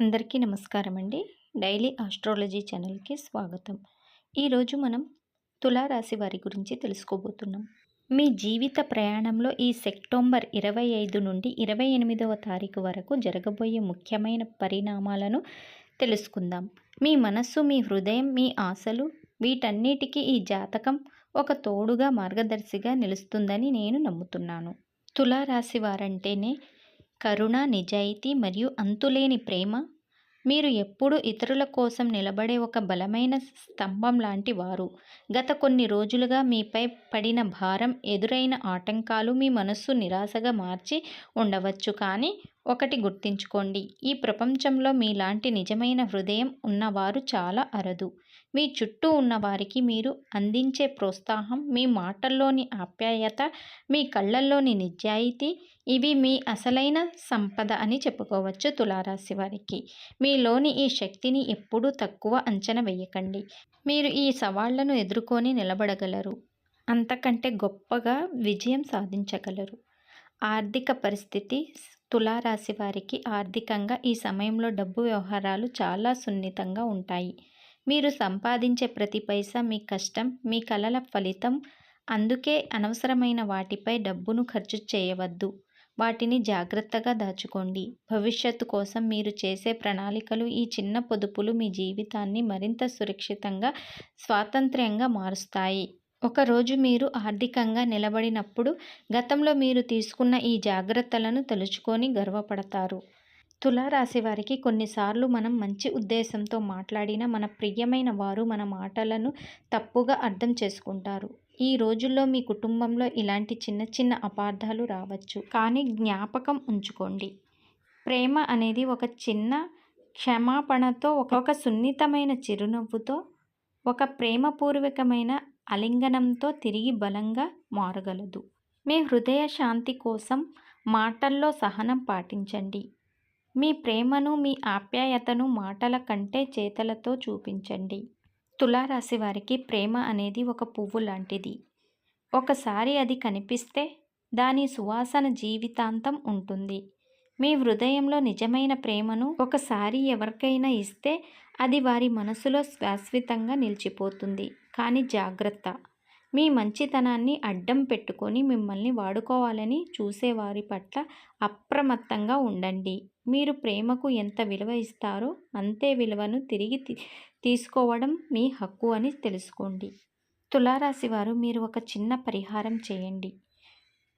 అందరికీ నమస్కారం అండి డైలీ ఆస్ట్రాలజీ ఛానల్కి స్వాగతం. ఈరోజు మనం తులారాశి వారి గురించి తెలుసుకోబోతున్నాం. మీ జీవిత ప్రయాణంలో ఈ సెప్టెంబర్ ఇరవై ఐదు నుండి ఇరవై ఎనిమిదవ తారీఖు వరకు జరగబోయే ముఖ్యమైన పరిణామాలను తెలుసుకుందాం. మీ మనస్సు మీ హృదయం మీ ఆశలు వీటన్నిటికీ ఈ జాతకం ఒక తోడుగా మార్గదర్శిగా నిలుస్తుందని నేను నమ్ముతున్నాను. తులారాశి వారంటేనే కరుణ నిజాయితీ మరియు అంతులేని ప్రేమ. మీరు ఎప్పుడూ ఇతరుల కోసం నిలబడే ఒక బలమైన స్తంభం లాంటి వారు. గత కొన్ని రోజులుగా మీపై పడిన భారం ఎదురైన ఆటంకాలు మీ మనస్సు నిరాశగా మార్చి ఉండవచ్చు కానీ ఒకటి గుర్తుంచుకోండి. ఈ ప్రపంచంలో మీలాంటి నిజమైన హృదయం ఉన్నవారు చాలా అరదు. మీ చుట్టూ ఉన్నవారికి మీరు అందించే ప్రోత్సాహం మీ మాటల్లోని ఆప్యాయత మీ కళ్ళల్లోని నిజాయితీ ఇవి మీ అసలైన సంపద అని చెప్పుకోవచ్చు తులారాశి వారికి. మీలోని ఈ శక్తిని ఎప్పుడూ తక్కువ అంచనా వేయకండి. మీరు ఈ సవాళ్ళను ఎదుర్కొని నిలబడగలరు. అంతకంటే గొప్పగా విజయం సాధించగలరు. ఆర్థిక పరిస్థితి తులారాశి వారికి ఆర్థికంగా ఈ సమయంలో డబ్బు వ్యవహారాలు చాలా సున్నితంగా ఉంటాయి. మీరు సంపాదించే ప్రతి పైసా మీ కష్టం మీ కలల ఫలితం. అందుకే అనవసరమైన వాటిపై డబ్బును ఖర్చు చేయవద్దు. వాటిని జాగ్రత్తగా దాచుకోండి. భవిష్యత్తు కోసం మీరు చేసే ప్రణాళికలు ఈ చిన్న పొదుపులు మీ జీవితాన్ని మరింత సురక్షితంగా స్వాతంత్ర్యంగా మారుస్తాయి. ఒకరోజు మీరు ఆర్థికంగా నిలబడినప్పుడు గతంలో మీరు తీసుకున్న ఈ జాగ్రత్తలను తలుచుకొని గర్వపడతారు. తులారాశి వారికి కొన్నిసార్లు మనం మంచి ఉద్దేశంతో మాట్లాడిన మన ప్రియమైన వారు మన మాటలను తప్పుగా అర్థం చేసుకుంటారు. ఈ రోజుల్లో మీ కుటుంబంలో ఇలాంటి చిన్న చిన్న అపార్థాలు రావచ్చు. కానీ జ్ఞాపకం ఉంచుకోండి. ప్రేమ అనేది ఒక చిన్న క్షమాపణతో ఒక సున్నితమైన చిరునవ్వుతో ఒక ప్రేమపూర్వకమైన అలింగనంతో తిరిగి బలంగా మారగలదు. మీ హృదయ శాంతి కోసం మాటల్లో సహనం పాటించండి. మీ ప్రేమను మీ ఆప్యాయతను మాటల కంటే చేతలతో చూపించండి. తులారాశి వారికి ప్రేమ అనేది ఒక పువ్వు లాంటిది. ఒకసారి అది కనిపిస్తే దాని సువాసన జీవితాంతం ఉంటుంది. మీ హృదయంలో నిజమైన ప్రేమను ఒకసారి ఎవరికైనా ఇస్తే అది వారి మనసులో శాశ్వతంగా నిలిచిపోతుంది. కానీ జాగ్రత్త. మీ మంచితనాన్ని అడ్డం పెట్టుకొని మిమ్మల్ని వాడుకోవాలని చూసేవారి పట్ల అప్రమత్తంగా ఉండండి. మీరు ప్రేమకు ఎంత విలువ ఇస్తారో అంతే విలువను తిరిగి తీసుకోవడం మీ హక్కు అని తెలుసుకోండి. తులారాశి వారు మీరు ఒక చిన్న పరిహారం చేయండి.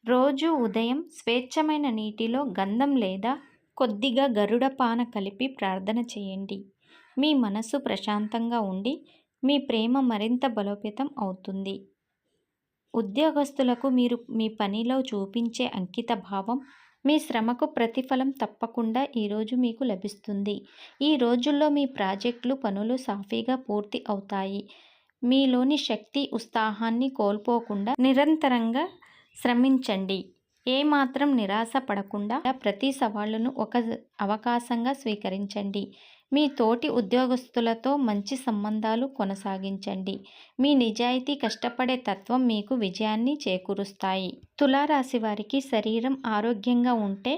రోజు ఉదయం స్వేచ్ఛమైన నీటిలో గంధం లేదా కొద్దిగా గరుడపాన కలిపి ప్రార్థన చేయండి. మీ మనసు ప్రశాంతంగా ఉండి మీ ప్రేమ మరింత బలోపేతం అవుతుంది. ఉద్యోగస్తులకు మీరు మీ పనిలో చూపించే అంకిత భావం మీ శ్రమకు ప్రతిఫలం తప్పకుండా ఈరోజు మీకు లభిస్తుంది. ఈ రోజుల్లో మీ ప్రాజెక్టులు పనులు సాఫీగా పూర్తి అవుతాయి. మీలోని శక్తి ఉత్సాహాన్ని కోల్పోకుండా నిరంతరంగా శ్రమించండి. ఏమాత్రం నిరాశ పడకుండా ప్రతి సవాళ్ళను ఒక అవకాశంగా స్వీకరించండి. మీ తోటి ఉద్యోగస్తులతో మంచి సంబంధాలు కొనసాగించండి. మీ నిజాయితీ కష్టపడే తత్వం మీకు విజయాన్ని చేకూరుస్తాయి. తులారాశి వారికి శరీరం ఆరోగ్యంగా ఉంటే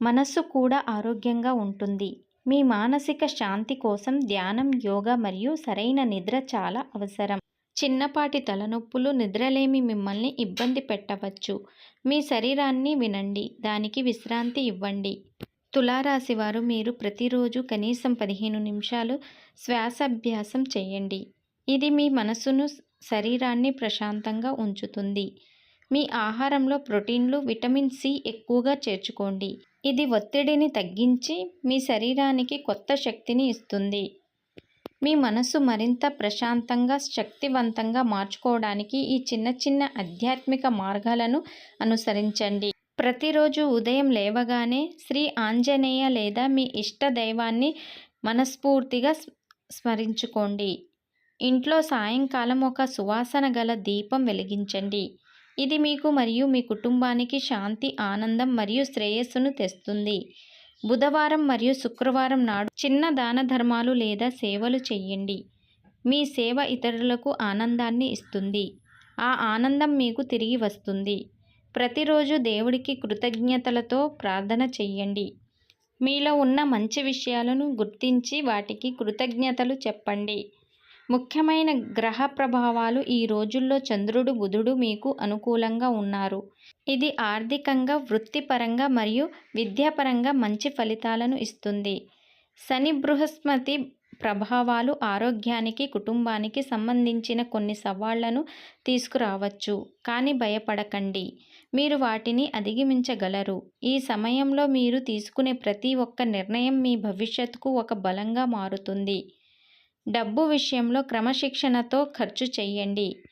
మనస్సు కూడా ఆరోగ్యంగా ఉంటుంది. మీ మానసిక శాంతి కోసం ధ్యానం యోగా మరియు సరైన నిద్ర చాలా అవసరం. చిన్నపాటి తలనొప్పులు నిద్రలేమి మిమ్మల్ని ఇబ్బంది పెట్టవచ్చు. మీ శరీరాన్ని వినండి. దానికి విశ్రాంతి ఇవ్వండి. తులారాశి వారు మీరు ప్రతిరోజు కనీసం పదిహేను నిమిషాలు శ్వాసాభ్యాసం చేయండి. ఇది మీ మనసును శరీరాన్ని ప్రశాంతంగా ఉంచుతుంది. మీ ఆహారంలో ప్రోటీన్లు విటమిన్ సి ఎక్కువగా చేర్చుకోండి. ఇది ఒత్తిడిని తగ్గించి మీ శరీరానికి కొత్త శక్తిని ఇస్తుంది. మీ మనసు మరింత ప్రశాంతంగా శక్తివంతంగా మార్చుకోవడానికి ఈ చిన్న చిన్న ఆధ్యాత్మిక మార్గాలను అనుసరించండి. ప్రతిరోజు ఉదయం లేవగానే శ్రీ ఆంజనేయ లేదా మీ ఇష్ట దైవాన్ని మనస్ఫూర్తిగా స్మరించుకోండి. ఇంట్లో సాయంకాలం ఒక సువాసన గల దీపం వెలిగించండి. ఇది మీకు మరియు మీ కుటుంబానికి శాంతి ఆనందం మరియు శ్రేయస్సును తెస్తుంది. బుధవారం మరియు శుక్రవారం నాడు చిన్న దాన ధర్మాలు లేదా సేవలు చెయ్యండి. మీ సేవ ఇతరులకు ఆనందాన్ని ఇస్తుంది. ఆ ఆనందం మీకు తిరిగి వస్తుంది. ప్రతిరోజు దేవుడికి కృతజ్ఞతలతో ప్రార్థన చెయ్యండి. మీలో ఉన్న మంచి విషయాలను గుర్తించి వాటికి కృతజ్ఞతలు చెప్పండి. ముఖ్యమైన గ్రహ ప్రభావాలు ఈ రోజుల్లో చంద్రుడు బుధుడు మీకు అనుకూలంగా ఉన్నారు. ఇది ఆర్థికంగా వృత్తిపరంగా మరియు విద్యాపరంగా మంచి ఫలితాలను ఇస్తుంది. శని బృహస్పతి ప్రభావాలు ఆరోగ్యానికి కుటుంబానికి సంబంధించిన కొన్ని సవాళ్ళను తీసుకురావచ్చు. కానీ భయపడకండి. మీరు వాటిని అధిగమించగలరు. ఈ సమయంలో మీరు తీసుకునే ప్రతి ఒక్క నిర్ణయం మీ భవిష్యత్తుకు ఒక బలంగా మారుతుంది. డబ్బు విషయంలో క్రమశిక్షణతో ఖర్చు చేయండి.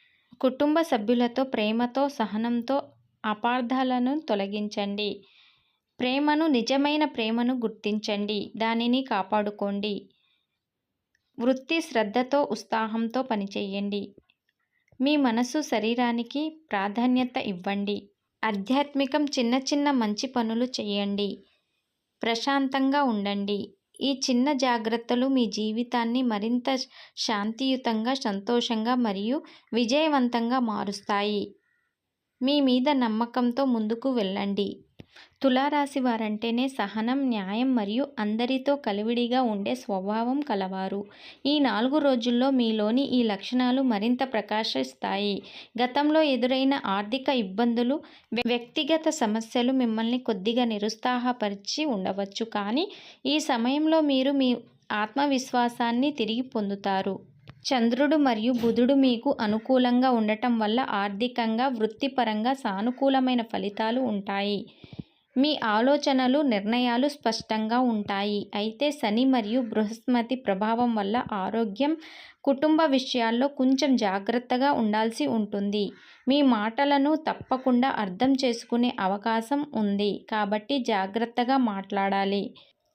కుటుంబ సభ్యులతో ప్రేమతో సహనంతో అపార్థాలను తొలగించండి. ప్రేమను నిజమైన ప్రేమను గుర్తించండి. దానిని కాపాడుకోండి. వృత్తి శ్రద్ధతో ఉత్సాహంతో పనిచేయండి. మీ మనసు శరీరానికి ప్రాధాన్యత ఇవ్వండి. ఆధ్యాత్మికం చిన్న చిన్న మంచి పనులు చేయండి. ప్రశాంతంగా ఉండండి. ఈ చిన్న జాగ్రత్తలు మీ జీవితాన్ని మరింత శాంతియుతంగా సంతోషంగా మరియు విజయవంతంగా మారుస్తాయి. మీ మీద నమ్మకంతో ముందుకు వెళ్ళండి. తులారాశి వారంటేనే సహనం న్యాయం మరియు అందరితో కలివిడిగా ఉండే స్వభావం కలవారు. ఈ నాలుగు రోజుల్లో మీలోని ఈ లక్షణాలు మరింత ప్రకాశిస్తాయి. గతంలో ఎదురైన ఆర్థిక ఇబ్బందులు వ్యక్తిగత సమస్యలు మిమ్మల్ని కొద్దిగా నిరుత్సాహపరిచి ఉండవచ్చు. కానీ ఈ సమయంలో మీరు మీ ఆత్మవిశ్వాసాన్ని తిరిగి పొందుతారు. చంద్రుడు మరియు బుధుడు మీకు అనుకూలంగా ఉండటం వల్ల ఆర్థికంగా వృత్తిపరంగా సానుకూలమైన ఫలితాలు ఉంటాయి. మీ ఆలోచనలు నిర్ణయాలు స్పష్టంగా ఉంటాయి. అయితే శని మరియు బృహస్పతి ప్రభావం వల్ల ఆరోగ్యం కుటుంబ విషయాల్లో కొంచెం జాగ్రత్తగా ఉండాల్సి ఉంటుంది. మీ మాటలను తప్పకుండా అర్థం చేసుకునే అవకాశం ఉంది. కాబట్టి జాగ్రత్తగా మాట్లాడాలి.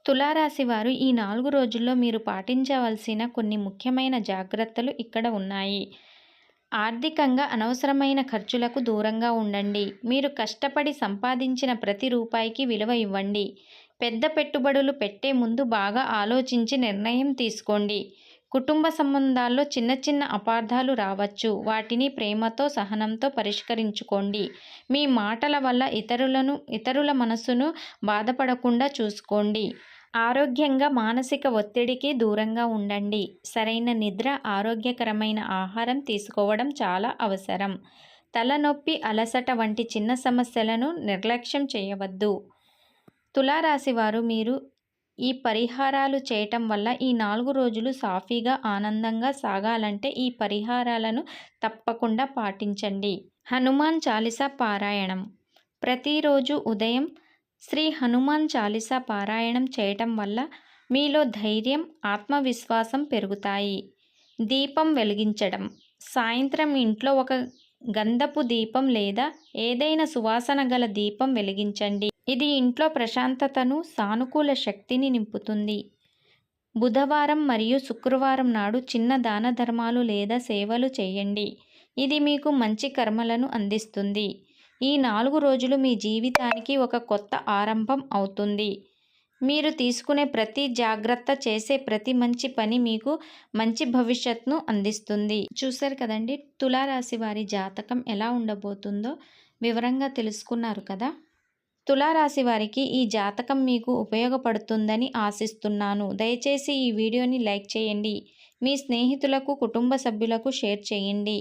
తులారాశి వారు ఈ నాలుగు రోజుల్లో మీరు పాటించవలసిన కొన్ని ముఖ్యమైన జాగ్రత్తలు ఇక్కడ ఉన్నాయి. ఆర్థికంగా అనవసరమైన ఖర్చులకు దూరంగా ఉండండి. మీరు కష్టపడి సంపాదించిన ప్రతి రూపాయికి విలువ ఇవ్వండి. పెద్ద పెట్టుబడులు పెట్టే ముందు బాగా ఆలోచించి నిర్ణయం తీసుకోండి. కుటుంబ సంబంధాల్లో చిన్న చిన్న అపార్థాలు రావచ్చు. వాటిని ప్రేమతో సహనంతో పరిష్కరించుకోండి. మీ మాటల వల్ల ఇతరులను ఇతరుల మనసును బాధపడకుండా చూసుకోండి. ఆరోగ్యంగా మానసిక ఒత్తిడికి దూరంగా ఉండండి. సరైన నిద్ర ఆరోగ్యకరమైన ఆహారం తీసుకోవడం చాలా అవసరం. తలనొప్పి అలసట వంటి చిన్న సమస్యలను నిర్లక్ష్యం చేయవద్దు. తులారాశి వారు మీరు ఈ పరిహారాలు చేయటం వల్ల ఈ నాలుగు రోజులు సాఫీగా ఆనందంగా సాగాలంటే ఈ పరిహారాలను తప్పకుండా పాటించండి. హనుమాన్ చాలీసా పారాయణం. ప్రతిరోజు ఉదయం శ్రీ హనుమాన్ చాలీసా పారాయణం చేయటం వల్ల మీలో ధైర్యం ఆత్మవిశ్వాసం పెరుగుతాయి. దీపం వెలిగించడం. సాయంత్రం ఇంట్లో ఒక గంధపు దీపం లేదా ఏదైనా సువాసన గల దీపం వెలిగించండి. ఇది ఇంట్లో ప్రశాంతతను సానుకూల శక్తిని నింపుతుంది. బుధవారం మరియు శుక్రవారం నాడు చిన్న దాన ధర్మాలు లేదా సేవలు చేయండి. ఇది మీకు మంచి కర్మలను అందిస్తుంది. ఈ నాలుగు రోజులు మీ జీవితానికి ఒక కొత్త ఆరంభం అవుతుంది. మీరు తీసుకునే ప్రతి జాగ్రత్త చేసే ప్రతి మంచి పని మీకు మంచి భవిష్యత్తును అందిస్తుంది. చూశారు కదండి? తులారాశి వారి జాతకం ఎలా ఉండబోతుందో వివరంగా తెలుసుకున్నారు కదా? తులారాశి వారికి ఈ జాతకం మీకు ఉపయోగపడుతుందని ఆశిస్తున్నాను. దయచేసి ఈ వీడియోని లైక్ చేయండి. మీ స్నేహితులకు కుటుంబ సభ్యులకు షేర్ చేయండి.